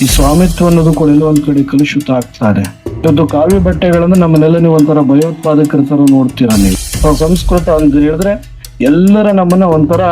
ಈ ಸ್ವಾಮಿತ್ವ ಅನ್ನೋದು ಕೂಡ ಎಲ್ಲೋ ಒಂದ್ ಕಡೆ ಕಲುಷಿತ ಆಗ್ತಾರೆ ಇವತ್ತು ಕಾವಿ ಬಟ್ಟೆಗಳನ್ನ ನಮ್ಮನ್ನೆಲ್ಲ ನೀವು ಒಂಥರ ಭಯೋತ್ಪಾದಕರ ತರ ನೋಡ್ತೀರಾ ನಾವು ಸಂಸ್ಕೃತ ಅಂತ ಹೇಳಿದ್ರೆ ಎಲ್ಲರ ನಮ್ಮನ್ನ ಒಂಥರ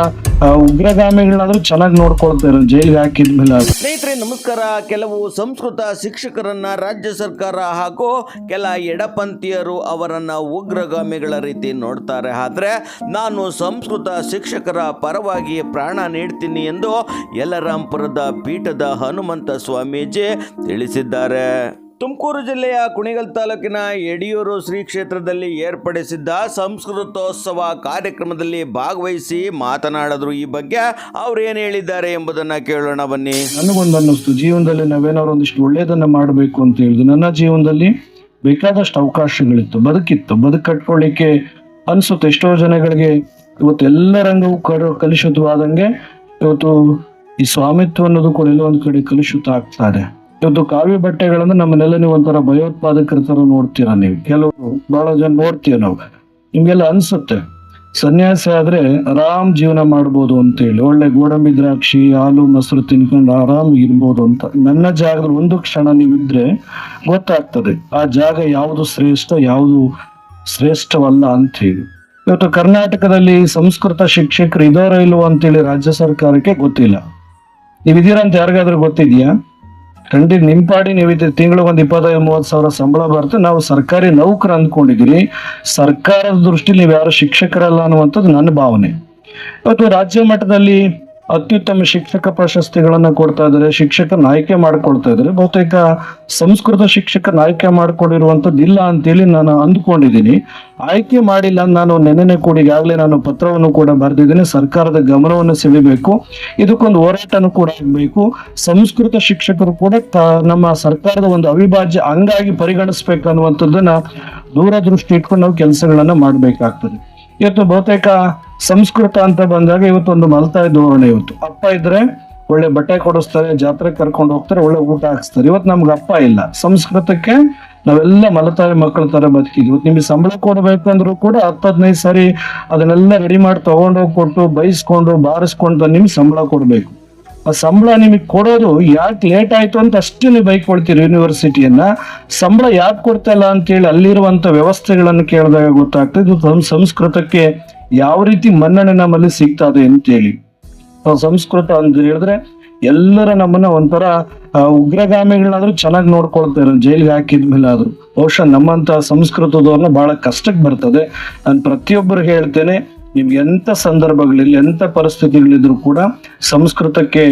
ಉಗ್ರಗಾಮಿಗಳನ್ನಾದ್ರೂ ಚೆನ್ನಾಗಿ ನೋಡ್ಕೊಳ್ತಾರೆ ಜೈಲಿಗೆ ಹಾಕಿದ್ಮೇಲೆ ಸ್ನೇಹಿತರೆ, ನಮಸ್ಕಾರ. ಕೆಲವು ಸಂಸ್ಕೃತ ಶಿಕ್ಷಕರನ್ನ ರಾಜ್ಯ ಸರ್ಕಾರ ಹಾಗೂ ಕೆಲ ಎಡಪಂಥೀಯರು ಅವರನ್ನ ಉಗ್ರಗಾಮಿಗಳ ರೀತಿ ನೋಡ್ತಾರೆ. ಆದರೆ, ನಾನು ಸಂಸ್ಕೃತ ಶಿಕ್ಷಕರ ಪರವಾಗಿ ಪ್ರಾಣ ನೀಡ್ತೀನಿ ಎಂದು ಯಲರಾಂಪುರದ ಪೀಠದ ಹನುಮಂತ ಸ್ವಾಮೀಜಿ ತಿಳಿಸಿದ್ದಾರೆ. ತುಮಕೂರು ಜಿಲ್ಲೆಯ ಕುಣಿಗಲ್ ತಾಲೂಕಿನ ಯಡಿಯೂರು ಶ್ರೀ ಕ್ಷೇತ್ರದಲ್ಲಿ ಏರ್ಪಡಿಸಿದ್ದ ಸಂಸ್ಕೃತೋತ್ಸವ ಕಾರ್ಯಕ್ರಮದಲ್ಲಿ ಭಾಗವಹಿಸಿ ಮಾತನಾಡಿದ್ರು ಈ ಬಗ್ಗೆ ಅವ್ರು ಏನು ಹೇಳಿದ್ದಾರೆ ಎಂಬುದನ್ನು ಕೇಳೋಣ ಬನ್ನಿ. ನನಗೊಂದು ಅನ್ನಿಸ್ತು ಜೀವನದಲ್ಲಿ ನಾವೇನಾದ್ರು ಒಂದಿಷ್ಟು ಒಳ್ಳೇದನ್ನ ಮಾಡಬೇಕು ಅಂತ ಹೇಳಿದ್ರು. ನನ್ನ ಜೀವನದಲ್ಲಿ ಬೇಕಾದಷ್ಟು ಅವಕಾಶಗಳಿತ್ತು. ಬದುಕಿತ್ತು. ಬದುಕು ಕಟ್ಕೊಳ್ಳಿಕ್ಕೆ ಅನ್ಸುತ್ತೆ. ಎಷ್ಟೋ ಜನಗಳಿಗೆ ಇವತ್ತು ಎಲ್ಲ ರಂಗವು ಕಡ ಕಲುಷಿತವಾದಂಗೆ ಇವತ್ತು ಈ ಸ್ವಾಮಿತ್ವ ಅನ್ನೋದು ಕೂಡ ಎಲ್ಲೋ ಒಂದು ಕಡೆ ಕಲುಷಿತ ಆಗ್ತಾ ಇದೆ. ಇವತ್ತು ಕಾವಿ ಬಟ್ಟೆಗಳನ್ನ ನಮ್ಮನ್ನೆಲ್ಲ ನೀವು ಒಂಥರ ಭಯೋತ್ಪಾದಕರ ತರ ನೋಡ್ತೀರಾ ನೀವು. ಕೆಲವರು ಬಹಳ ಜನ ನೋಡ್ತೀವಿ ನಾವು. ನಿಮ್ಗೆಲ್ಲ ಅನ್ಸುತ್ತೆ, ಸನ್ಯಾಸಿ ಆದ್ರೆ ಆರಾಮ್ ಜೀವನ ಮಾಡ್ಬೋದು ಅಂತ ಹೇಳಿ ಒಳ್ಳೆ ಗೋಡಂಬಿ ದ್ರಾಕ್ಷಿ, ಹಾಲು, ಮೊಸರು ತಿನ್ಕೊಂಡು ಆರಾಮ್ ಇರ್ಬೋದು ಅಂತ. ನನ್ನ ಜಾಗ ಒಂದು ಕ್ಷಣ ನೀವಿದ್ರೆ ಗೊತ್ತಾಗ್ತದೆ, ಆ ಜಾಗ ಯಾವುದು ಶ್ರೇಷ್ಠ, ಯಾವುದು ಶ್ರೇಷ್ಠವಲ್ಲ ಅಂತ ಹೇಳಿ ಇವತ್ತು ಕರ್ನಾಟಕದಲ್ಲಿ ಸಂಸ್ಕೃತ ಶಿಕ್ಷಕರು ಇದಾರೋ ಇಲ್ವೋ ಅಂತೇಳಿ ರಾಜ್ಯ ಸರ್ಕಾರಕ್ಕೆ ಗೊತ್ತಿಲ್ಲ. ನೀವಿದ್ದೀರಾ ಅಂತ ಯಾರಿಗಾದ್ರೂ ಗೊತ್ತಿದ್ಯಾ? ಖಂಡಿತ ನಿಮ್ಮ ಪಾಡಿ ನೀವು ತಿಂಗಳಿಗೆ ಒಂದು ಇಪ್ಪತ್ತೈದು, ಮೂವತ್ತು ಸಾವಿರ ಸಂಬಳ ಬರುತ್ತೆ ನಾವು ಸರ್ಕಾರಿ ನೌಕರ ಅಂದ್ಕೊಂಡಿದ್ದೀರಿ ಸರ್ಕಾರದ ದೃಷ್ಟಿಲಿ ನೀವು ಯಾರು ಶಿಕ್ಷಕರಲ್ಲ ಅನ್ನುವಂಥದ್ದು ನನ್ನ ಭಾವನೆ. ಇವತ್ತು ರಾಜ್ಯ ಮಟ್ಟದಲ್ಲಿ ಅತ್ಯುತ್ತಮ ಶಿಕ್ಷಕ ಪ್ರಶಸ್ತಿಗಳನ್ನು ಕೊಡ್ತಾ ಇದ್ದಾರೆ, ಶಿಕ್ಷಕನ ಆಯ್ಕೆ ಮಾಡ್ಕೊಳ್ತಾ ಇದ್ದಾರೆ. ಬಹುತೇಕ ಸಂಸ್ಕೃತ ಶಿಕ್ಷಕನ ಆಯ್ಕೆ ಮಾಡಿಕೊಂಡಿರುವಂಥದ್ದು ಇಲ್ಲ ಅಂತೇಳಿ ನಾನು ಅಂದ್ಕೊಂಡಿದ್ದೀನಿ. ಆಯ್ಕೆ ಮಾಡಿಲ್ಲ ನಾನು ನೆನೆ ಕೂಡ ಈಗಾಗಲೇ ನಾನು ಪತ್ರವನ್ನು ಕೂಡ ಬರೆದಿದ್ದೇನೆ. ಸರ್ಕಾರದ ಗಮನವನ್ನು ಸೆಳೆಯಬೇಕು ಇದಕ್ಕೊಂದು ಹೋರಾಟನೂ ಕೂಡ ಆಗಬೇಕು. ಸಂಸ್ಕೃತ ಶಿಕ್ಷಕರು ಕೂಡ ನಮ್ಮ ಸರ್ಕಾರದ ಒಂದು ಅವಿಭಾಜ್ಯ ಅಂಗಾಗಿ ಪರಿಗಣಿಸ್ಬೇಕು ಅನ್ನುವಂಥದ್ದನ್ನ ದೂರದೃಷ್ಟಿ ಇಟ್ಕೊಂಡು ನಾವು ಕೆಲಸಗಳನ್ನು ಮಾಡಬೇಕಾಗ್ತದೆ. ಇವತ್ತು ಬಹುತೇಕ ಸಂಸ್ಕೃತ ಅಂತ ಬಂದಾಗ ಇವತ್ತು ಒಂದು ಮಲತಾಯಿ ಧೋರಣೆ ಇವತ್ತು. ಅಪ್ಪ ಇದ್ರೆ ಒಳ್ಳೆ ಬಟ್ಟೆ ಕೊಡಿಸ್ತಾರೆ ಜಾತ್ರೆ ಕರ್ಕೊಂಡು ಹೋಗ್ತಾರೆ, ಒಳ್ಳೆ ಊಟ ಹಾಕ್ಸ್ತಾರೆ. ಇವತ್ತು ನಮ್ಗೆ ಅಪ್ಪ ಇಲ್ಲ. ಸಂಸ್ಕೃತಕ್ಕೆ ನಾವೆಲ್ಲ ಮಲತಾಯಿ ಮಕ್ಕಳ ತರ ಬದುಕಿದ್ವಿ. ಇವತ್ತು ನಿಮಗೆ ಸಂಬಳ ಕೊಡಬೇಕು ಅಂದ್ರೂ ಕೂಡ ಹತ್ತು ಹದಿನೈದು ಸಾರಿ ಅದನ್ನೆಲ್ಲ ರೆಡಿ ಮಾಡಿ ತಗೊಂಡೋಗಿ ಕೊಟ್ಟು ಬೈಸ್ಕೊಂಡು, ಬಾರಿಸ್ಕೊಂಡು ನಿಮ್ಗೆ ಸಂಬಳ ಕೊಡ್ಬೇಕು. ಸಂಬಳ ನಿಮಗೆ ಕೊಡೋದು ಯಾಕೆ ಲೇಟ್ ಆಯಿತು ಅಂತ ಅಷ್ಟು ನೀವು ಬೈಕೊಳ್ತೀರಿ ಯೂನಿವರ್ಸಿಟಿಯನ್ನು ಸಂಬಳ ಯಾಕೆ ಕೊಡ್ತಾ ಇಲ್ಲ ಅಂತೇಳಿ ಅಲ್ಲಿರುವಂಥ ವ್ಯವಸ್ಥೆಗಳನ್ನು ಕೇಳಿದಾಗ ಗೊತ್ತಾಗ್ತದೆ. ಇದು ಸಂಸ್ಕೃತಕ್ಕೆ ಯಾವ ರೀತಿ ಮನ್ನಣೆ ನಮ್ಮಲ್ಲಿ ಸಿಗ್ತಾ ಇದೆ ಅಂತೇಳಿ. ಆ ಸಂಸ್ಕೃತ ಅಂತ ಹೇಳಿದ್ರೆ ಎಲ್ಲರ ನಮ್ಮನ್ನ ಒಂಥರ ಆ, ಉಗ್ರಗಾಮಿಗಳನ್ನಾದ್ರೂ ಚೆನ್ನಾಗಿ ನೋಡ್ಕೊಳ್ತಾರೆ ಜೈಲಿಗೆ ಹಾಕಿದ್ಮೇಲೆ ಆದ್ರೂ. ಬಹುಶಃ ನಮ್ಮಂತ ಸಂಸ್ಕೃತದವ್ರನ್ನ ಬಹಳ ಕಷ್ಟಕ್ಕೆ ಬರ್ತದೆ. ನಾನು ಪ್ರತಿಯೊಬ್ಬರು ಹೇಳ್ತೇನೆ ನಿಮ್ಗೆ ಎಂತ ಸಂದರ್ಭಗಳಲ್ಲಿ ಎಂತ ಪರಿಸ್ಥಿತಿಗಳಿದ್ರು ಕೂಡ ಸಂಸ್ಕೃತಕ್ಕೆ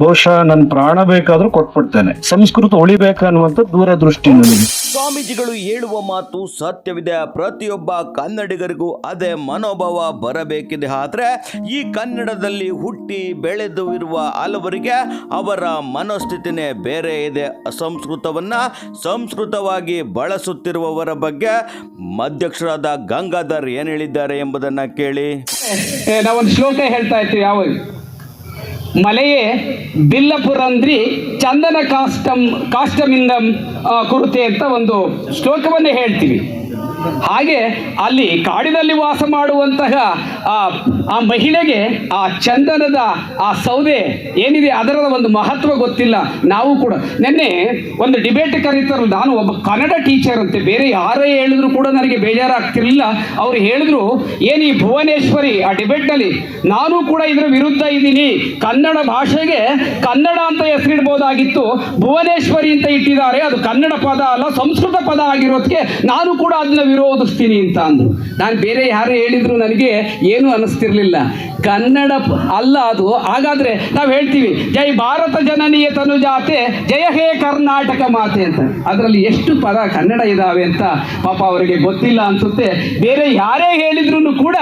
ಬಹುಶಃ ನನ್ನ ಪ್ರಾಣ ಬೇಕಾದ್ರೂ ಕೊಟ್ಬಿಡ್ತೇನೆ. ಸಂಸ್ಕೃತ ಉಳಿಬೇಕನ್ನುವಂತ ದೂರದೃಷ್ಟಿ ನನಗೆ ಸ್ವಾಮೀಜಿಗಳು ಹೇಳುವ ಮಾತು ಸತ್ಯವಿದೆ. ಪ್ರತಿಯೊಬ್ಬ ಕನ್ನಡಿಗರಿಗೂ ಅದೇ ಮನೋಭಾವ ಬರಬೇಕಿದೆ. ಆದರೆ ಈ ಕನ್ನಡದಲ್ಲಿ ಹುಟ್ಟಿ ಬೆಳೆದು ಇರುವ ಹಲವರಿಗೆ ಅವರ ಮನೋಸ್ಥಿತಿನೇ ಬೇರೆ ಇದೆ. ಅಸಂಸ್ಕೃತವನ್ನ ಸಂಸ್ಕೃತವಾಗಿ ಬಳಸುತ್ತಿರುವವರ ಬಗ್ಗೆ ಮಧ್ಯಕ್ಷರಾದ ಗಂಗಾಧರ್ ಏನು ಹೇಳಿದ್ದಾರೆ ಎಂಬುದನ್ನ ಕೇಳಿ. ನಾವೊಂದು ಶ್ಲೋಕ ಹೇಳ್ತಾ ಇತ್ತು ಯಾವಾಗ? ಮಲೆಯೇ ಬಿಲ್ಲಪುರಂದ್ರಿ ಚಂದನ ಕಾಷ್ಟಂ ಕಾಷ್ಟಮಿಂದಂ ಕುರುತೆ ಅಂತ ಒಂದು ಶ್ಲೋಕವನ್ನು ಹೇಳ್ತೀವಿ. ಹಾಗೆ ಅಲ್ಲಿ ಕಾಡಿನಲ್ಲಿ ವಾಸ ಮಾಡುವಂತಹ ಆ ಮಹಿಳೆಗೆ ಆ ಚಂದನದ ಆ ಸೌದೆ ಏನಿದೆ ಅದರ ಒಂದು ಮಹತ್ವ ಗೊತ್ತಿಲ್ಲ. ನಾವು ಕೂಡ ನಿನ್ನೆ ಒಂದು ಡಿಬೇಟ್ ಕರೀತಾರಲ್ಲ, ನಾನು ಒಬ್ಬ ಕನ್ನಡ ಟೀಚರ್ ಅಂತೆ, ಬೇರೆ ಯಾರೇ ಹೇಳಿದ್ರು ಕೂಡ ನನಗೆ ಬೇಜಾರಾಗ್ತಿರ್ಲಿಲ್ಲ. ಅವ್ರು ಹೇಳಿದ್ರು, ಏನು ಈ ಭುವನೇಶ್ವರಿ, ಆ ಡಿಬೇಟ್ನಲ್ಲಿ ನಾನು ಕೂಡ ಇದರ ವಿರುದ್ಧ ಇದ್ದೀನಿ. ಕನ್ನಡ ಭಾಷೆಗೆ ಕನ್ನಡ ಅಂತ ಹೆಸರಿಡ್ಬೋದಾಗಿತ್ತು, ಭುವನೇಶ್ವರಿ ಅಂತ ಇಟ್ಟಿದ್ದಾರೆ. ಅದು ಕನ್ನಡ ಪದ ಅಲ್ಲ, ಸಂಸ್ಕೃತ ಪದ ಆಗಿರೋದಕ್ಕೆ ನಾನು ಕೂಡ ಅದನ್ನ ವಿರೋಧಿಸ್ತೀನಿ ಅಂತ ಅಂದ್ರು. ನಾನು ಬೇರೆ ಯಾರು ಹೇಳಿದ್ರು ನನಗೆ ಏನು ಅನಿಸ್ತಿರ್ಲಿಲ್ಲ. ಕನ್ನಡ ಅಲ್ಲ ಅದು. ಹಾಗಾದ್ರೆ ನಾವು ಹೇಳ್ತೀವಿ, ಜೈ ಭಾರತ ಜನನೀಯ ತನು ಜಾತೆ ಜಯ ಹೇ ಕರ್ನಾಟಕ ಮಾತೆ ಅಂತ. ಅದರಲ್ಲಿ ಎಷ್ಟು ಪದ ಕನ್ನಡ ಇದಾವೆ ಅಂತ ಪಾಪ ಅವರಿಗೆ ಗೊತ್ತಿಲ್ಲ ಅನ್ಸುತ್ತೆ. ಬೇರೆ ಯಾರೇ ಹೇಳಿದ್ರು ಕೂಡ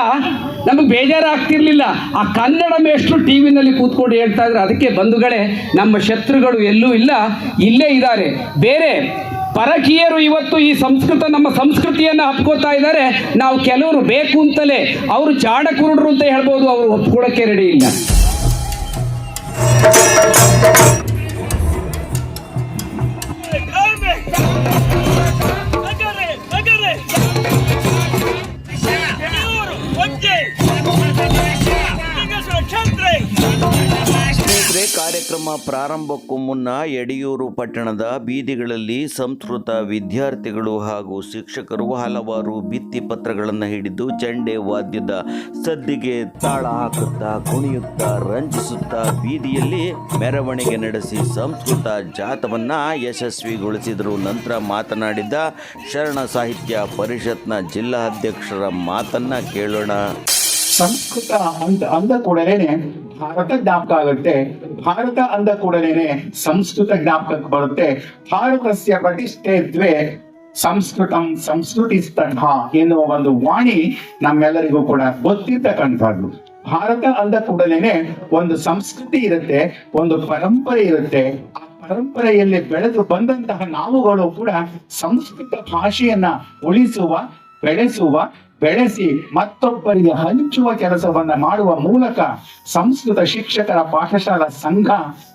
ನಮಗೆ ಬೇಜಾರಾಗ್ತಿರ್ಲಿಲ್ಲ. ಆ ಕನ್ನಡ ಮೇಷ್ಟು ಟಿ ವಿನಲ್ಲಿ ಕೂತ್ಕೊಂಡು ಹೇಳ್ತಾ ಇದ್ರೆ ಅದಕ್ಕೆ ಬಂಧುಗಳೇ, ನಮ್ಮ ಶತ್ರುಗಳು ಎಲ್ಲೂ ಇಲ್ಲ, ಇಲ್ಲೇ ಇದ್ದಾರೆ. ಬೇರೆ ಪರಕೀಯರು ಇವತ್ತು ಈ ಸಂಸ್ಕೃತ, ನಮ್ಮ ಸಂಸ್ಕೃತಿಯನ್ನು ಹತ್ಕೋತಾ ಇದ್ದಾರೆ. ನಾವು ಕೆಲವರು ಬೇಕು ಅಂತಲೇ ಅವರು ಚಾಣಕುರುಡ್ರು ಅಂತ ಹೇಳ್ಬೋದು, ಅವರು ಒಪ್ಕೊಳ್ಳೋಕ್ಕೆ ರೆಡಿ ಇಲ್ಲ. ಕಾರ್ಯಕ್ರಮ ಪ್ರಾರಂಭಕ್ಕೂ ಮುನ್ನ ಯಡಿಯೂರು ಪಟ್ಟಣದ ಬೀದಿಗಳಲ್ಲಿ ಸಂಸ್ಕೃತ ವಿದ್ಯಾರ್ಥಿಗಳು ಹಾಗೂ ಶಿಕ್ಷಕರು ಹಲವಾರು ಭಿತ್ತಿ ಪತ್ರಗಳನ್ನು ಹಿಡಿದು ಚಂಡೆ ವಾದ್ಯದ ಸದ್ದಿಗೆ ತಾಳ ಹಾಕುತ್ತಾ, ಕುಣಿಯುತ್ತಾ, ರಂಜಿಸುತ್ತಾ ಬೀದಿಯಲ್ಲಿ ಮೆರವಣಿಗೆ ನಡೆಸಿ ಸಂಸ್ಕೃತ ಜಾತವನ್ನ ಯಶಸ್ವಿಗೊಳಿಸಿದರು. ನಂತರ ಮಾತನಾಡಿದ ಶರಣ ಸಾಹಿತ್ಯ ಪರಿಷತ್ನ ಜಿಲ್ಲಾ ಅಧ್ಯಕ್ಷರ ಮಾತನ್ನ ಕೇಳೋಣ. ಸಂಸ್ಕೃತ ಅಂದ ಅಂದ ಕೂಡಲೇನೆ ಭಾರತ ಜ್ಞಾಪಕ ಆಗುತ್ತೆ. ಭಾರತ ಅಂದ ಕೂಡಲೇನೆ ಸಂಸ್ಕೃತ ಜ್ಞಾಪಕಕ್ಕೆ ಬರುತ್ತೆ. ಭಾರತಸ್ಯ ಪ್ರತಿಷ್ಠೆತ್ವೇ ಸಂಸ್ಕೃತಂ ಸಂಸ್ಕೃತಿಸ್ತಃ ಎನ್ನುವ ಒಂದು ವಾಣಿ ನಮ್ಮೆಲ್ಲರಿಗೂ ಕೂಡ ಗೊತ್ತಿರ್ತಕ್ಕಂಥದ್ದು. ಭಾರತ ಅಂದ ಕೂಡಲೇನೆ ಒಂದು ಸಂಸ್ಕೃತಿ ಇರುತ್ತೆ, ಒಂದು ಪರಂಪರೆ ಇರುತ್ತೆ. ಆ ಪರಂಪರೆಯಲ್ಲಿ ಬೆಳೆದು ಬಂದಂತಹ ನಾವುಗಳು ಕೂಡ ಸಂಸ್ಕೃತ ಭಾಷೆಯನ್ನ ಉಳಿಸುವ, ಬೆಳೆಸುವ ಬೆಳೆಸಿ ಮತ್ತೊಬ್ಬರಿಗೆ ಹಂಚುವ ಕೆಲಸವನ್ನ ಮಾಡುವ ಮೂಲಕ ಸಂಸ್ಕೃತ ಶಿಕ್ಷಕರ ಪಾಠಶಾಲಾ ಸಂಘ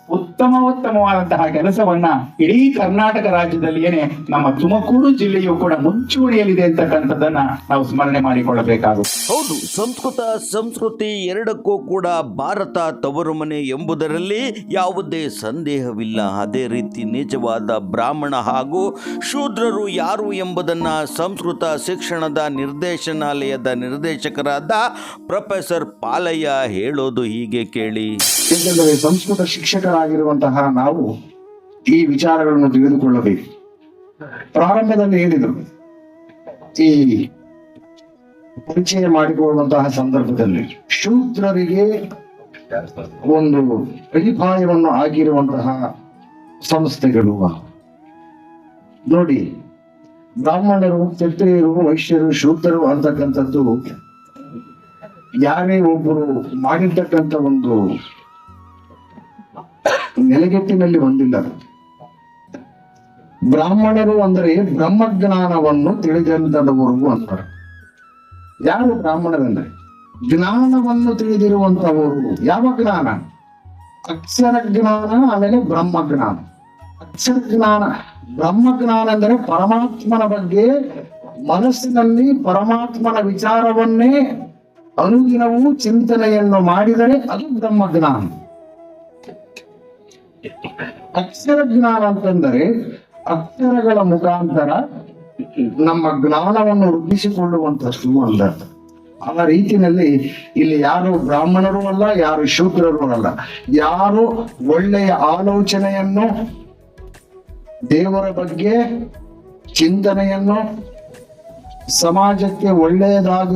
ಉತ್ತಮ ಉತ್ತಮವಾದಂತಹ ಕೆಲಸವನ್ನ ಇಡೀ ಕರ್ನಾಟಕ ರಾಜ್ಯದಲ್ಲಿ ಏನೇ ನಮ್ಮ ತುಮಕೂರು ಜಿಲ್ಲೆಯು ಕೂಡ ಮುಂಚೂಣಿಯಲ್ಲಿದೆ ಅಂತಕ್ಕಂಥದ್ದನ್ನ ನಾವು ಸ್ಮರಣೆ ಮಾಡಿಕೊಳ್ಳಬೇಕಾಗುತ್ತೆ. ಹೌದು, ಸಂಸ್ಕೃತ, ಸಂಸ್ಕೃತಿ ಎರಡಕ್ಕೂ ಕೂಡ ಭಾರತ ತವರು ಮನೆ ಎಂಬುದರಲ್ಲಿ ಯಾವುದೇ ಸಂದೇಹವಿಲ್ಲ. ಅದೇ ರೀತಿ ನಿಜವಾದ ಬ್ರಾಹ್ಮಣ ಹಾಗೂ ಶೂದ್ರರು ಯಾರು ಎಂಬುದನ್ನ ಸಂಸ್ಕೃತ ಶಿಕ್ಷಣದ ನಿರ್ದೇಶನಾಲಯದ ನಿರ್ದೇಶಕರಾದ ಪ್ರೊಫೆಸರ್ ಪಾಲಯ್ಯ ಹೇಳೋದು ಹೀಗೆ ಕೇಳಿ. ಏಕೆಂದರೆ ಸಂಸ್ಕೃತ ಶಿಕ್ಷಕರಾಗಿರುವಂತಹ ನಾವು ಈ ವಿಚಾರಗಳನ್ನು ತಿಳಿದುಕೊಳ್ಳಬೇಕು. ಪ್ರಾರಂಭದಲ್ಲಿ ಹೇಳಿದರು. ಈ ಪರಿಚಯ ಮಾಡಿಕೊಳ್ಳುವಂತಹ ಸಂದರ್ಭದಲ್ಲಿ ಶೂದ್ರರಿಗೆ ಒಂದು ಅಡಿಪಾಯವನ್ನು ಆಗಿರುವಂತಹ ಸಂಸ್ಥೆಗಳು. ನೋಡಿ ಬ್ರಾಹ್ಮಣರು, ಕ್ಷತ್ರಿಯರು, ವೈಶ್ಯರು, ಶೂದ್ರರು ಅಂತಕ್ಕಂಥದ್ದು ಯಾರೇ ಒಬ್ಬರು ಮಾಡಿರ್ತಕ್ಕಂಥ ಒಂದು ನೆಲೆಗೆಟ್ಟಿನಲ್ಲಿ ಹೊಂದಿಲ್ಲ ಬ್ರಾಹ್ಮಣರು ಅಂದರೆ ಬ್ರಹ್ಮಜ್ಞಾನವನ್ನು ತಿಳಿದಂತವರು ಅಂತಾರೆ. ಯಾರು ಬ್ರಾಹ್ಮಣರಂದ್ರೆ? ಜ್ಞಾನವನ್ನು ತಿಳಿದಿರುವಂತವರು ಯಾವ ಜ್ಞಾನ? ಅಕ್ಷರ ಜ್ಞಾನ, ಆಮೇಲೆ ಬ್ರಹ್ಮಜ್ಞಾನ. ಅಕ್ಷರ ಜ್ಞಾನ ಬ್ರಹ್ಮಜ್ಞಾನ ಅಂದರೆ ಪರಮಾತ್ಮನ ಬಗ್ಗೆ ಮನಸ್ಸಿನಲ್ಲಿ ಪರಮಾತ್ಮನ ವಿಚಾರವನ್ನೇ ಅನುದಿನವೂ ಚಿಂತನೆಯನ್ನು ಮಾಡಿದರೆ ಅದು ಬ್ರಹ್ಮಜ್ಞಾನ. ಅಕ್ಷರ ಜ್ಞಾನ ಅಂತಂದರೆ ಅಕ್ಷರಗಳ ಮುಖಾಂತರ ನಮ್ಮ ಜ್ಞಾನವನ್ನು ವೃದ್ಧಿಸಿಕೊಳ್ಳುವಂತಷ್ಟು ಸುಂದರ ಆ ರೀತಿಯಲ್ಲಿ ಇಲ್ಲಿ ಯಾರು ಬ್ರಾಹ್ಮಣರು ಅಲ್ಲ, ಯಾರು ಶೂದ್ರರು ಅಲ್ಲ. ಯಾರು ಒಳ್ಳೆಯ ಆಲೋಚನೆಯನ್ನು ದೇವರ ಬಗ್ಗೆ ಚಿಂತನೆಯನ್ನು ಸಮಾಜಕ್ಕೆ ಒಳ್ಳೆಯದಾಗ,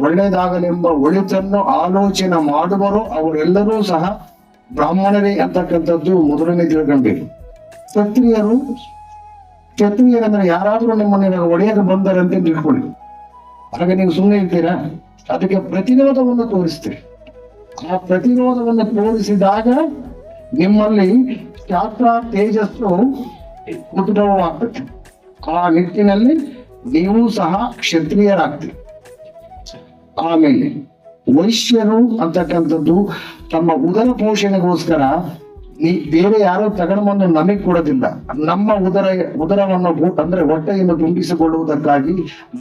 ಒಳ್ಳೆಯದಾಗಲೆಂಬ ಒಳಿತನ್ನು ಆಲೋಚನೆ ಮಾಡುವರು ಅವರೆಲ್ಲರೂ ಸಹ ಬ್ರಾಹ್ಮಣರೇ ಅಂತಕ್ಕಂಥದ್ದು ಮೊದಲನೇ ತಿಳ್ಕೊಂಡಿರು ಕ್ಷತ್ರಿಯರು, ಕ್ಷತ್ರಿಯರಂದ್ರೆ ಯಾರಾದ್ರೂ ನಿಮ್ಮನ್ನ ಒಡೆಯಲು ಬಂದರೆ ಅಂತ ತಿಳ್ಕೊಳ್ಳಿ. ಆಗ ನೀವು ಸುಮ್ಮನೆ ಇರ್ತೀರಾ? ಅದಕ್ಕೆ ಪ್ರತಿರೋಧವನ್ನು ತೋರಿಸ್ತೀರಿ. ಆ ಪ್ರತಿರೋಧವನ್ನು ತೋರಿಸಿದಾಗ ನಿಮ್ಮಲ್ಲಿ ಶಾಸ್ತ್ರ ತೇಜಸ್ಸು ಉದ್ಭವವಾಗ್ತದೆ ಆ ನಿಟ್ಟಿನಲ್ಲಿ ನೀವು ಸಹ ಕ್ಷತ್ರಿಯರಾಗ್ತೀರಿ. ಆಮೇಲೆ ವೈಶ್ಯರು ಅಂತಕ್ಕಂಥದ್ದು ತಮ್ಮ ಉದರ ಪೋಷಣೆಗೋಸ್ಕರ ನೀ ಬೇರೆ ಯಾರೋ ತಗಣವನ್ನು ನಮಗೆ ಕೊಡೋದಿಲ್ಲ. ನಮ್ಮ ಉದರ, ಉದರವನ್ನು ಅಂದ್ರೆ ಹೊಟ್ಟೆಯನ್ನು ತುಂಬಿಸಿಕೊಳ್ಳುವುದಕ್ಕಾಗಿ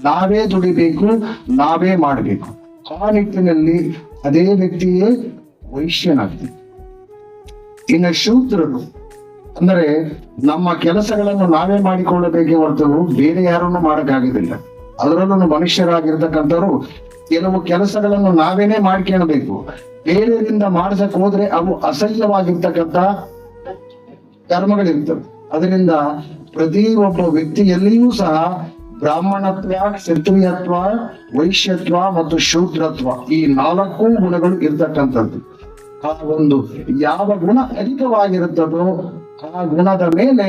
ನಾವೇ ದುಡಿಬೇಕು, ನಾವೇ ಮಾಡಬೇಕು. ಆ ನಿಟ್ಟಿನಲ್ಲಿ ಅದೇ ವ್ಯಕ್ತಿಯೇ ವೈಶ್ಯನಾಗ್ತದೆ. ಇನ್ನು ಶೂದ್ರರು ಅಂದರೆ ನಮ್ಮ ಕೆಲಸಗಳನ್ನು ನಾವೇ ಮಾಡಿಕೊಳ್ಳಬೇಕೇ ಹೊರತು ಬೇರೆ ಯಾರನ್ನು ಮಾಡಕ್ಕಾಗೋದಿಲ್ಲ. ಅದರಲ್ಲೂ ಮನುಷ್ಯರಾಗಿರ್ತಕ್ಕಂಥವ್ರು ಕೆಲವು ಕೆಲಸಗಳನ್ನು ನಾವೇನೆ ಮಾಡ್ಕೊಳ್ಬೇಕು. ಬೇರೆಯವರಿಂದ ಮಾಡಿಸಕ್ ಹೋದ್ರೆ ಅವು ಅಸಹ್ಯವಾಗಿರ್ತಕ್ಕಂಥ ಕರ್ಮಗಳಿರ್ತವೆ. ಅದರಿಂದ ಪ್ರತಿ ಒಬ್ಬ ವ್ಯಕ್ತಿಯಲ್ಲಿಯೂ ಸಹ ಬ್ರಾಹ್ಮಣತ್ವ, ಕ್ಷತ್ರಿಯತ್ವ, ವೈಶ್ಯತ್ವ ಮತ್ತು ಶೂದ್ರತ್ವ ಈ ನಾಲ್ಕು ಗುಣಗಳು ಇರ್ತಕ್ಕಂಥದ್ದು. ಆ ಒಂದು ಯಾವ ಗುಣ ಅಧಿಕವಾಗಿರುತ್ತದೋ ಆ ಗುಣದ ಮೇಲೆ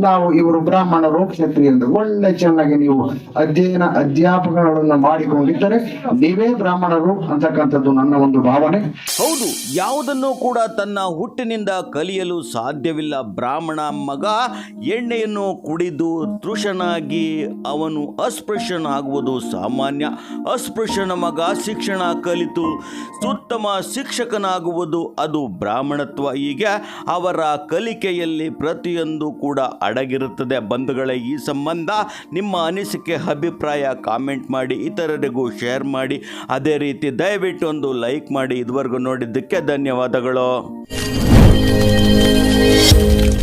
ನಾವು ಇವರು ಬ್ರಾಹ್ಮಣರು ಎಂದು ಒಳ್ಳೆ ಚೆನ್ನಾಗಿ ನೀವು ಅಧ್ಯಯನ ಅಧ್ಯಾಪಕಗಳನ್ನು ಮಾಡಿಕೊಂಡಿದ್ದರೆ ನೀವೇ ಬ್ರಾಹ್ಮಣರು ಅಂತಕ್ಕಂಥದ್ದು ನನ್ನ ಒಂದು ಭಾವನೆ. ಹೌದು, ಯಾವುದನ್ನು ಕೂಡ ತನ್ನ ಹುಟ್ಟಿನಿಂದ ಕಲಿಯಲು ಸಾಧ್ಯವಿಲ್ಲ. ಬ್ರಾಹ್ಮಣ ಮಗ ಎಣ್ಣೆಯನ್ನು ಕುಡಿದು ತೃಷನಾಗಿ ಅವನು ಅಸ್ಪೃಶ್ಯನಾಗುವುದು ಸಾಮಾನ್ಯ. ಅಸ್ಪೃಶ್ಯನ ಮಗ ಶಿಕ್ಷಣ ಕಲಿತು ಉತ್ತಮ ಶಿಕ್ಷಕನಾಗುವುದು ಅದು ಬ್ರಾಹ್ಮಣತ್ವ. ಈಗ ಅವರ ಕಲಿಕೆಯಲ್ಲಿ ಪ್ರತಿಯೊಂದು ಕೂಡ ಅಡಗಿರುತ್ತದೆ. ಬಂಧುಗಳ, ಈ ಸಂಬಂಧ ನಿಮ್ಮ ಅನಿಸಿಕೆ, ಅಭಿಪ್ರಾಯ ಕಾಮೆಂಟ್ ಮಾಡಿ, ಇತರರಿಗೂ ಶೇರ್ ಮಾಡಿ. ಅದೇ ರೀತಿ ದಯವಿಟ್ಟು ಒಂದು ಲೈಕ್ ಮಾಡಿ. ಇದುವರೆಗೂ ನೋಡಿದ್ದಕ್ಕೆ ಧನ್ಯವಾದಗಳು. ಧನ್ಯವಾದ